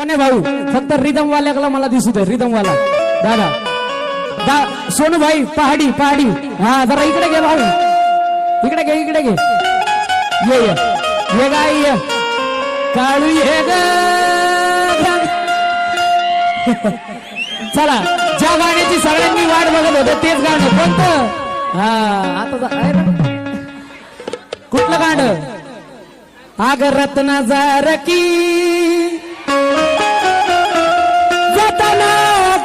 सोने भाऊ फक्त रिदम वाल्याला मला दिसू दे रिदम वाला दादा दा सोनू भाई पहाडी पहाडी. हा जरा इकडे घे भाऊ. इकडे घे इकडे घे. ये ये. ये गाय ये. काळू ये ग. चला ज्या गाण्याची सगळ्यांनी वाट बघत होते तेच गाणं कोणतं? हा आता कुठलं गाणं? आग रत्ना की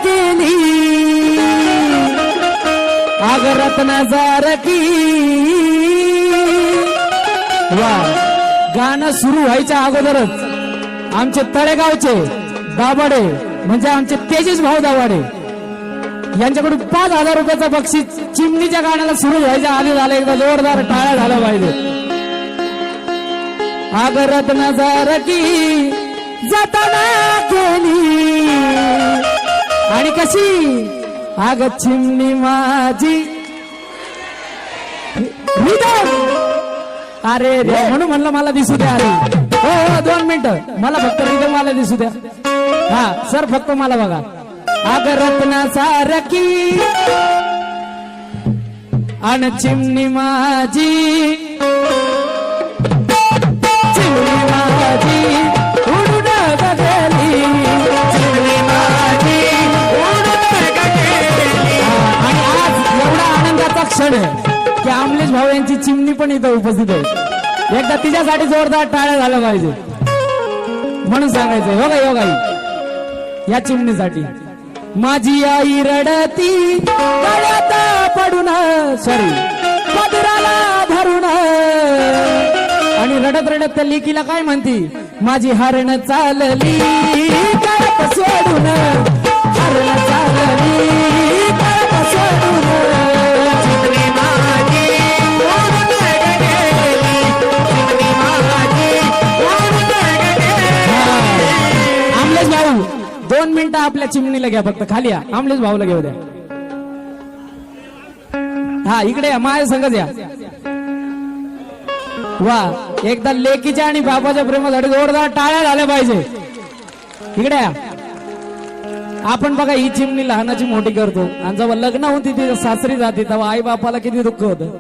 केली आग रत्ना की वा गाणं सुरू व्हायच्या अगोदरच आमचे तळेगावचे दाभाडे म्हणजे आमचे तेजस भाऊ दाभाडे यांच्याकडून पाच हजार रुपयाचं बक्षीस चिमणीच्या गाण्याला सुरू व्हायच्या आधी झालं एकदा जोरदार टाळ्या झाल्या पाहिजे आगरत नजर की जाताना केली आणि कशी? आग चिमणी माझी. अरे रे म्हणून म्हणलं मला दिसू द्या अरे हो हो दोन मिनिटं. मला फक्त रिदम मला दिसू द्या. हा सर फक्त मला बघा. आग रत्नाचा रकी. आणि चिमणी माझी. चिमणी माझी. क्षण आहे. की अमलेश भाऊ यांची चिमणी पण इथं उपस्थित आहे. एकदा तिच्यासाठी जोरदार टाळ्या झाल्या पाहिजे. म्हणून सांगायचं हो गाई हो या चिमणीसाठी. माझी आई रडती पडून सॉरी पदराला धरून. आणि रडत रडत त्या लेकीला काय म्हणती? माझी हरण चालली सोडून. हरण दोन मिनिटं आपल्या चिमणीला घ्या फक्त खाली या. आमलेच भाऊला घेऊ द्या. हा इकडे या माझ्या संगच या. वा एकदा लेकीच्या आणि बाबाच्या प्रेमासाठी जोरदार टाळ्या झाल्या पाहिजे. इकडे या. आपण बघा ही चिमणी लहानाची मोठी करतो. आणि जेव्हा लग्न होती ती सासरी जाते तेव्हा आई बापाला किती दुःख होतं.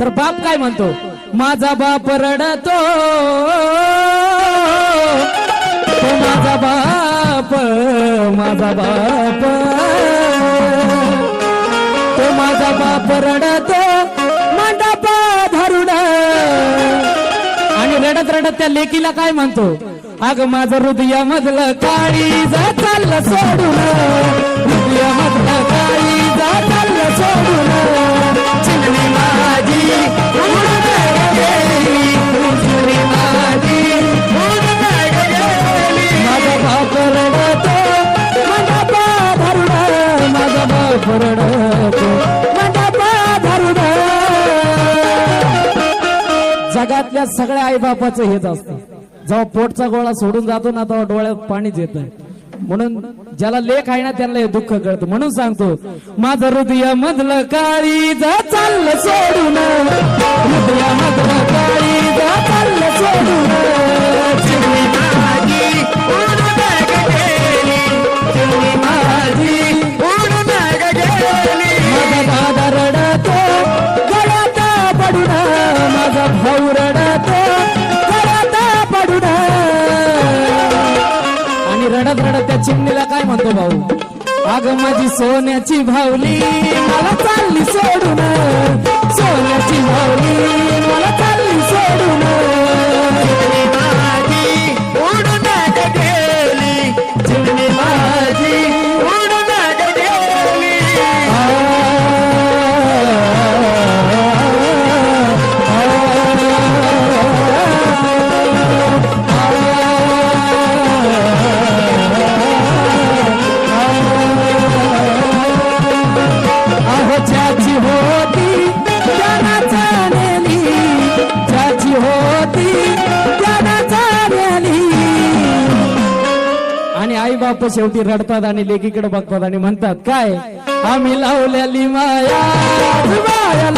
तर बाप काय म्हणतो? माझा बाप रडतो माझा बाप बाप माझा बाप. तो माझा बाप रडतो मंडप धरुड आणि रडत रडत त्या लेकीला काय म्हणतो? अग माझं हृदया मधलं काळी जा चाललं सोडून. हृदया मधलं काळी जा चाललं सोडून. आपल्या सगळ्या आईबापाचं हेच असतं. जेव्हा पोटचा गोळा सोडून जातो ना तेव्हा डोळ्यात पाणीच येत म्हणून ज्याला लेख आहे ना त्यांना हे दुःख कळतं. म्हणून सांगतो माझं हृदय मधलं काळी चाललं सोडून. हृदय मधलं काळी चाललं सोडून. अग माझी सोन्याची भावली. आई बाप शेवटी रडतात आणि लेकीकडे बघतात आणि म्हणतात काय? आम्ही लावलेली माया माया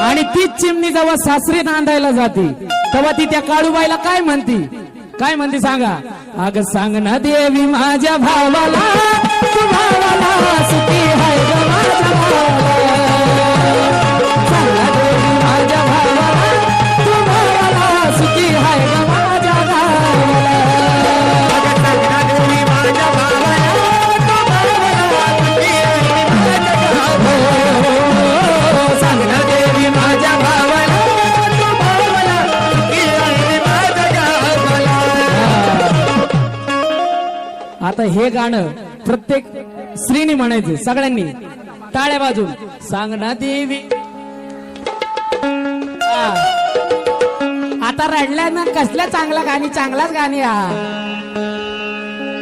आणि तीच चिमणी जेव्हा सासरी नांदायला जाते तेव्हा ती त्या काळूबाईला काय म्हणती? काय म्हणते सांगा? अग सांग ना देवी माझ्या भावाला भावाला सुखी आहे माझ्या भावाला? आता हे गाणं प्रत्येक स्त्रीने म्हणायचं सगळ्यांनी. टाळ्या बाजून. सांग ना देवी. हा. आता रडल्या ना कसल्या चांगला गाणी चांगलाच गाणी हा.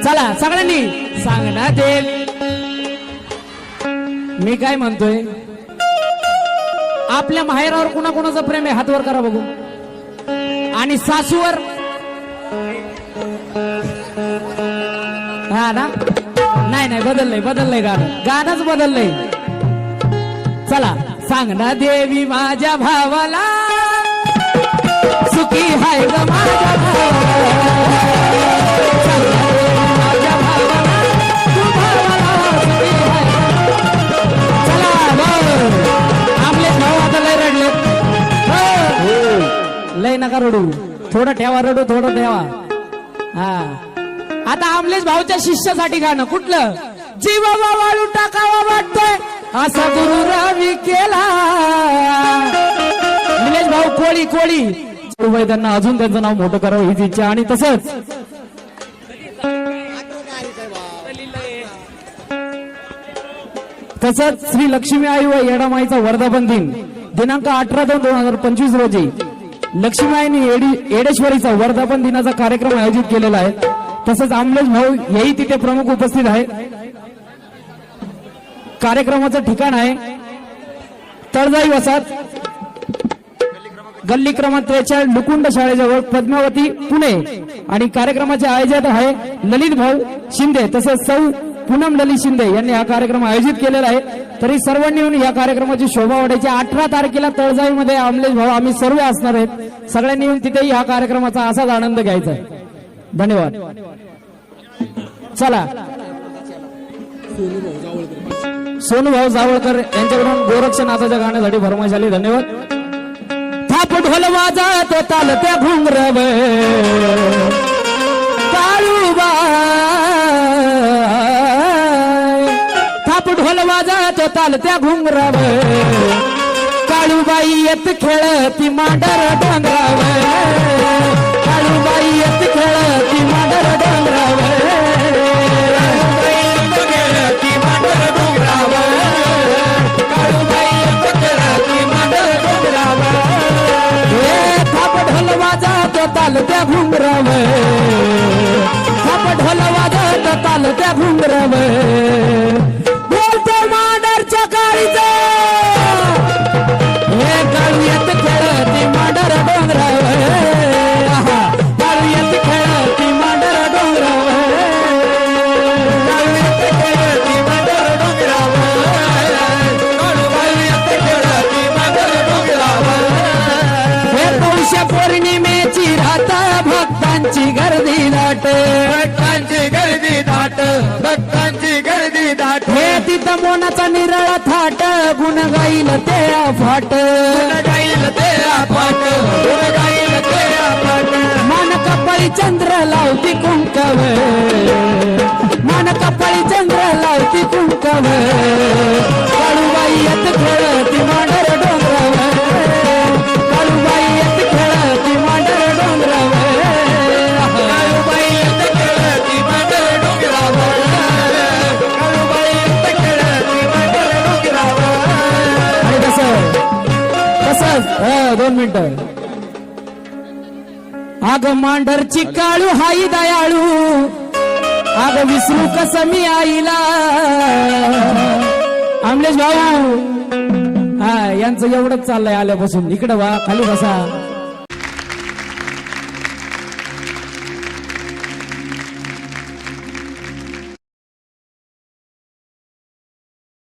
चला सगळ्यांनी. सांग ना देवी. मी काय म्हणतोय? आपल्या माहेरावर कुणाकुणाचं प्रेम आहे हातवर करा बघू. आणि सासूवर हा ना नाही नाही बदललंय बदललंय गाणं. गाणंच बदललंय. चला सांग ना देवी माझ्या भावाला सुखी हाय ग माझ्या. चला बर. आपले भाऊ आता लय रडले हो. लय नका रडू. थोडं ठेवा रडू थोडं ठेवा. हा. आता आमलेश भाऊच्या शिष्यासाठी गाणं. कुठलं? जीवा वाळू टाकावा वाटतोय. असा गुरु रवी केला. निलेश भाऊ कोळी कोळी. उभय त्यांना अजून त्यांचं नाव मोठं करावं हीच इच्छा. आणि तसंच तसंच श्री लक्ष्मी आई व येडामाईचा वर्धापन दिन. दिनांक अठरा दोन दोन हजार पंचवीस रोजी लक्ष्मीआईनी एडी एडेश्वरीचा वर्धापन दिनाचा कार्यक्रम आयोजित केलेला आहे. तसंच आमलेश भाऊ हेही तिथे प्रमुख उपस्थित आहे कार्यक्रमाचं ठिकाण आहे. तळजाई वसात गल्ली क्रमांक त्रेचाळीस लुकुंड शाळेजवळ पद्मावती पुणे. आणि कार्यक्रमाचे आयोजक आहे ललित भाऊ शिंदे तसेच सौ पूनम ललित शिंदे यांनी हा कार्यक्रम आयोजित केलेला आहे. तरी सर्वांनी येऊन या कार्यक्रमाची शोभा वाढायची. अठरा तारखेला तळजाईमध्ये आमलेश भाऊ आम्ही सर्व असणार आहेत. सगळ्यांनी येऊन तिथेही या कार्यक्रमाचा असाच आनंद घ्यायचा आहे. धन्यवाद. चला. सोनू भाऊ जावळकर यांच्याकडून गोरक्षनाथाच्या गाण्यासाठी फरमाईश आली धन्यवाद. थाप ढोल वाजत ताल त्या घुंगरव काळूबा. थाप ढोल वाजत ताल त्या घुंगरव काळूबाई येत खेळती मांडर डोंगराव ताल मोनाचा निराळा थाट गुण गाईल ते फाट गाईल ते पाट गाईल ते पाट मान कपाळी चंद्र लावती कुंकव मान कपाळी चंद्र लावती कुंकव काळूबाई येत खेळती मांडर अग मांढरची काळू हाई दयाळू. अग विसरू कस मी आईला? आमलेश भाऊ हा यांचं एवढंच चाललंय आल्यापासून. इकडं वा खाली बसा.